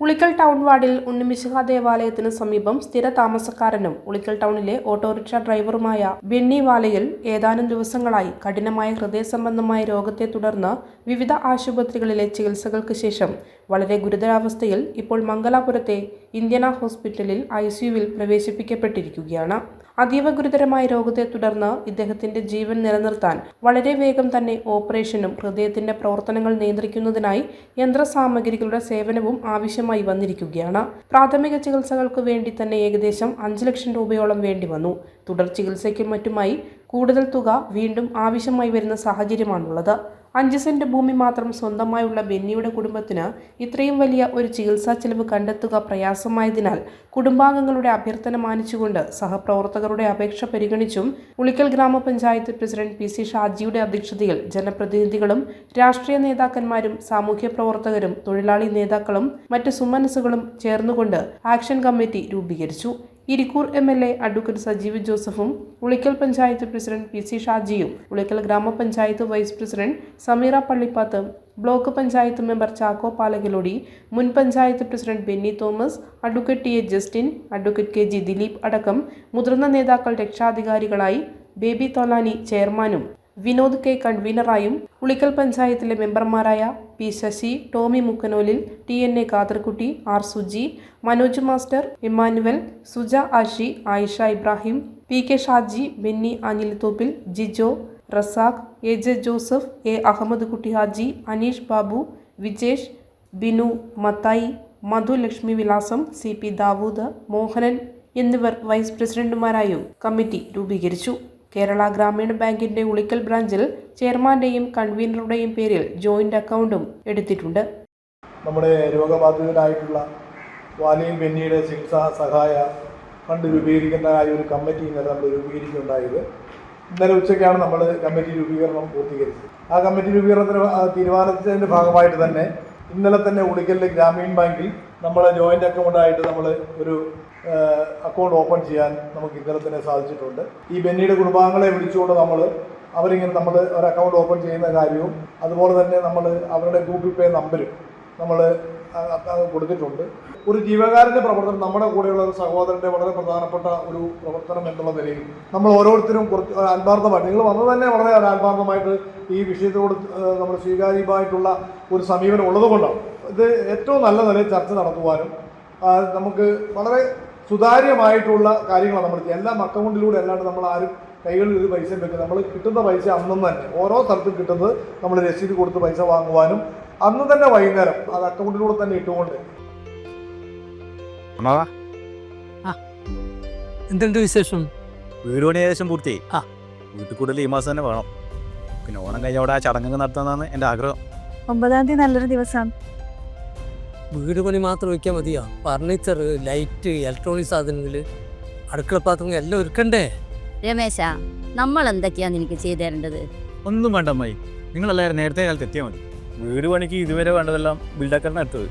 Ulikkal town വാർഡിൽ ഉണ്ണിമിശിഹ ദേവാലയത്തിന് സമീപം സ്ഥിര താമസക്കാരനും ഉളിക്കൽ ടൗണിലെ ഓട്ടോറിക്ഷ ഡ്രൈവറുമായ ബെന്നി വാലയിൽ ഏതാനും ദിവസങ്ങളായി കഠിനമായ ഹൃദയ സംബന്ധമായ രോഗത്തെ തുടർന്ന് വിവിധ ആശുപത്രികളിലെ ചികിത്സകൾക്ക് ശേഷം വളരെ ഗുരുതരാവസ്ഥയിൽ ഇപ്പോൾ മംഗലാപുരത്തെ ഇന്ത്യന ഹോസ്പിറ്റലിൽ ഐ പ്രവേശിപ്പിക്കപ്പെട്ടിരിക്കുകയാണ്. അതീവ ഗുരുതരമായ രോഗത്തെ തുടർന്ന് ഇദ്ദേഹത്തിന്റെ ജീവൻ നിലനിർത്താൻ വളരെ വേഗം തന്നെ ഓപ്പറേഷനും ഹൃദയത്തിന്റെ പ്രവർത്തനങ്ങൾ നിയന്ത്രിക്കുന്നതിനായി യന്ത്രസാമഗ്രികളുടെ സേവനവും ആവശ്യമായി വന്നിരിക്കുകയാണ്. പ്രാഥമിക ചികിത്സകൾക്ക് വേണ്ടി തന്നെ ഏകദേശം അഞ്ച് ലക്ഷം രൂപയോളം വേണ്ടി വന്നു. തുടർ ചികിത്സയ്ക്കും മറ്റുമായി കൂടുതൽ തുക വീണ്ടും ആവശ്യമായി വരുന്ന സാഹചര്യമാണുള്ളത്. അഞ്ച് സെന്റ് ഭൂമി മാത്രം സ്വന്തമായുള്ള ബെന്നിയുടെ കുടുംബത്തിന് ഇത്രയും വലിയ ഒരു ചികിത്സാ ചെലവ് കണ്ടെത്തുക പ്രയാസമായതിനാൽ കുടുംബാംഗങ്ങളുടെ അഭ്യർത്ഥന മാനിച്ചുകൊണ്ട് സഹപ്രവർത്തകരുടെ അപേക്ഷ പരിഗണിച്ചും ഉളിക്കൽ ഗ്രാമപഞ്ചായത്ത് പ്രസിഡന്റ് പി സി ഷാജിയുടെ അധ്യക്ഷതയിൽ ജനപ്രതിനിധികളും രാഷ്ട്രീയ നേതാക്കന്മാരും സാമൂഹ്യ പ്രവർത്തകരും തൊഴിലാളി നേതാക്കളും മറ്റ് സുമനസ്സുകളും ചേർന്നുകൊണ്ട് ആക്ഷൻ കമ്മിറ്റി രൂപീകരിച്ചു. Irikkur M L A advocate Sajeev ജോസഫും Ulikkal panchayat president P C ഷാജിയും Ulikkal grama panchayat vice president Sameera Pallippath block panchayat member Chacko Palakalodi മുൻ panchayat president Benny Thomas advocate T A Justin advocate K G Dileep അടക്കം മുതിർന്ന നേതാക്കൾ രക്ഷാധികാരികളായി baby Tholani ചെയർമാനും Vinod K കൺവീനറായും Ulikkal പഞ്ചായത്തിലെ മെമ്പർമാരായ P Sasi Tomy Mukkanolil T N A Kadarkutty R Suji Manoj master Immanuel Suja Ashi Ayisha Ibrahim P K Shaji Benny Anil Thoppil Jijo Razak A J Joseph A Ahammed Kutty Haji Aneesh Babu Vijesh Binu Mathai മധു ലക്ഷ്മി വിലാസം C P Dawood Mohanan എന്നിവർ vice പ്രസിഡന്റുമാരായും committee രൂപീകരിച്ചു. കേരള ഗ്രാമീൺ ബാങ്കിന്റെ ഉളിക്കൽ ബ്രാഞ്ചിൽ ചെയർമാന്റെയും കൺവീനറുടെയും പേരിൽ joint അക്കൗണ്ടും എടുത്തിട്ടുണ്ട്. നമ്മുടെ രോഗബാധിതരായിട്ടുള്ള വാലിയും ബെന്നിയുടെ ചികിത്സാ സഹായ ഫണ്ട് രൂപീകരിക്കുന്നതായ ഒരു കമ്മിറ്റി ഇന്നലെ നമ്മൾ രൂപീകരിക്കുകയുണ്ടായത്. ഇന്നലെ ഉച്ചയ്ക്കാണ് നമ്മൾ കമ്മിറ്റി രൂപീകരണം പൂർത്തീകരിച്ചത്. ആ കമ്മിറ്റി രൂപീകരണത്തിന് തീരുമാനത്തിന്റെ ഭാഗമായിട്ട് തന്നെ ഇന്നലെ തന്നെ ഉളിക്കലിലെ ഗ്രാമീൺ ബാങ്കിൽ നമ്മൾ ജോയിന്റ് അക്കൗണ്ടായിട്ട് നമ്മൾ ഒരു അക്കൗണ്ട് ഓപ്പൺ ചെയ്യാൻ നമുക്ക് ഇന്നലെ തന്നെ സാധിച്ചിട്ടുണ്ട്. ഈ ബെന്നിയുടെ കുടുംബാംഗങ്ങളെ വിളിച്ചുകൊണ്ട് നമ്മൾ അവരിങ്ങനെ നമ്മൾ ഒരു അക്കൗണ്ട് ഓപ്പൺ ചെയ്യുന്ന കാര്യവും അതുപോലെ തന്നെ നമ്മൾ അവരുടെ ഗൂഗിൾ പേ നമ്പരും നമ്മൾ കൊടുത്തിട്ടുണ്ട്. ഒരു ജീവകാരന്റെ പ്രവർത്തനം നമ്മുടെ കൂടെയുള്ള ഒരു സഹോദരന്റെ വളരെ പ്രധാനപ്പെട്ട ഒരു പ്രവർത്തനം എന്നുള്ള നിലയിൽ നമ്മൾ ഓരോരുത്തരും കുറച്ച് ആത്മാർത്ഥമായിട്ട് നിങ്ങൾ വന്നത് തന്നെ വളരെ ആത്മാർത്ഥമായിട്ട് ഈ വിഷയത്തോട് നമ്മൾ സ്വീകാര്യമായിട്ടുള്ള ഒരു സമീപനം ഉള്ളതുകൊണ്ടാണ്. ഇത് ഏറ്റവും നല്ല നിലയിൽ ചർച്ച നടത്തുവാനും നമുക്ക് വളരെ സുതാര്യമായിട്ടുള്ള കാര്യങ്ങളാണ് നമ്മൾ ചെയ്യുക. എല്ലാം അക്കൗണ്ടിലൂടെ അല്ലാണ്ട് നമ്മൾ ആരും കൈകളിൽ ഒരു പൈസ വെക്കുക നമ്മൾ കിട്ടുന്ന പൈസ അന്നും തന്നെ. ഓരോ സ്ഥലത്തും കിട്ടുന്നത് നമ്മൾ രസീത് കൊടുത്ത് പൈസ വാങ്ങുവാനും അന്ന് തന്നെ വൈകുന്നേരം അത് അക്കൗണ്ടിലൂടെ തന്നെ ഇട്ടുകൊണ്ട്. എന്തുണ്ട് വിശേഷം? വീട് പണി ഏകദേശം പൂർത്തിയായി. ആ. വീട്ടിൽ കൂടുതൽ ഈ മാസം തന്നെ വേണം. പിന്നെ ഓണം കഴിഞ്ഞ അവിടെ ആ ചടങ്ങ് നടത്താന്നാണ് എന്റെ ആഗ്രഹം. ഒമ്പതാം തീയതി നല്ലൊരു ദിവസമാണ്. വീട് പണി മാത്രം വയ്ക്കാൻ മതിയാ? ഫർണിച്ചർ ലൈറ്റ് ഇലക്ട്രോണിക് സാധനങ്ങൾ അടുക്കള പാത്രങ്ങൾ എല്ലാം ഒരുക്കണ്ടേ? രമേശ നമ്മൾ എന്തൊക്കെയാണ് എനിക്ക് ചെയ്തു തരേണ്ടത്? ഒന്നും വേണ്ട അമ്മായി. നിങ്ങളെല്ലാവരും നേരത്തെ കാലത്ത് എത്തിയാൽ മതി. വീട് പണിക്ക് ഇതുവരെ വേണ്ടതെല്ലാം ബിൽഡക്കറിന് അടുത്തത്.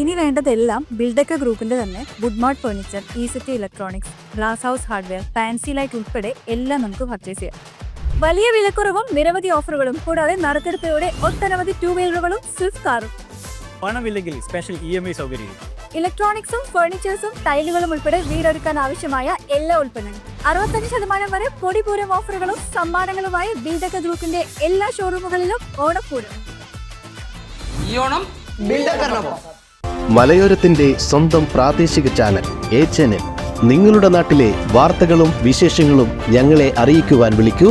ഇനി വേണ്ടതെല്ലാം ബിൽഡക്ക ഗ്രൂപ്പിന്റെ തന്നെ Woodmart furniture ഈസിറ്റി electronics glass house hardware fancy light ഉൾപ്പെടെ എല്ലാം നമുക്ക് പർച്ചേസ് ചെയ്യാം. വലിയ വിലക്കുറവും നിരവധി ഓഫറുകളും കൂടാതെ നറുക്കെടുപ്പിലൂടെ ഒട്ടനവധി ടൂ വീലറുകളും സ്വിഫ്റ്റ് കാറും പണമില്ലെങ്കിൽ സ്പെഷ്യൽ ഇ എം ഐ സൗകര്യം ഇലക്ട്രോണിക്സും ഫർണിച്ചേഴ്സും ടൈലുകളും ഉൾപ്പെടെ വീടൊരുക്കാൻ ആവശ്യമായ എല്ലാ ഉൽപ്പന്നങ്ങളും. അറുപത്തഞ്ച് ശതമാനം വരെ പൊടിപൂരം ഓഫറുകളും സമ്മാനങ്ങളുമായി ബിൽഡക്ക ഗ്രൂപ്പിന്റെ എല്ലാ ഷോറൂമുകളിലും ഓണപ്പൂരം. മലയോരത്തിന്റെ സ്വന്തം പ്രാദേശിക ചാനൽ എ ചാനൽ നിങ്ങളുടെ നാട്ടിലെ വാർത്തകളും വിശേഷങ്ങളും ഞങ്ങളെ അറിയിക്കുവാൻ വിളിക്കൂ.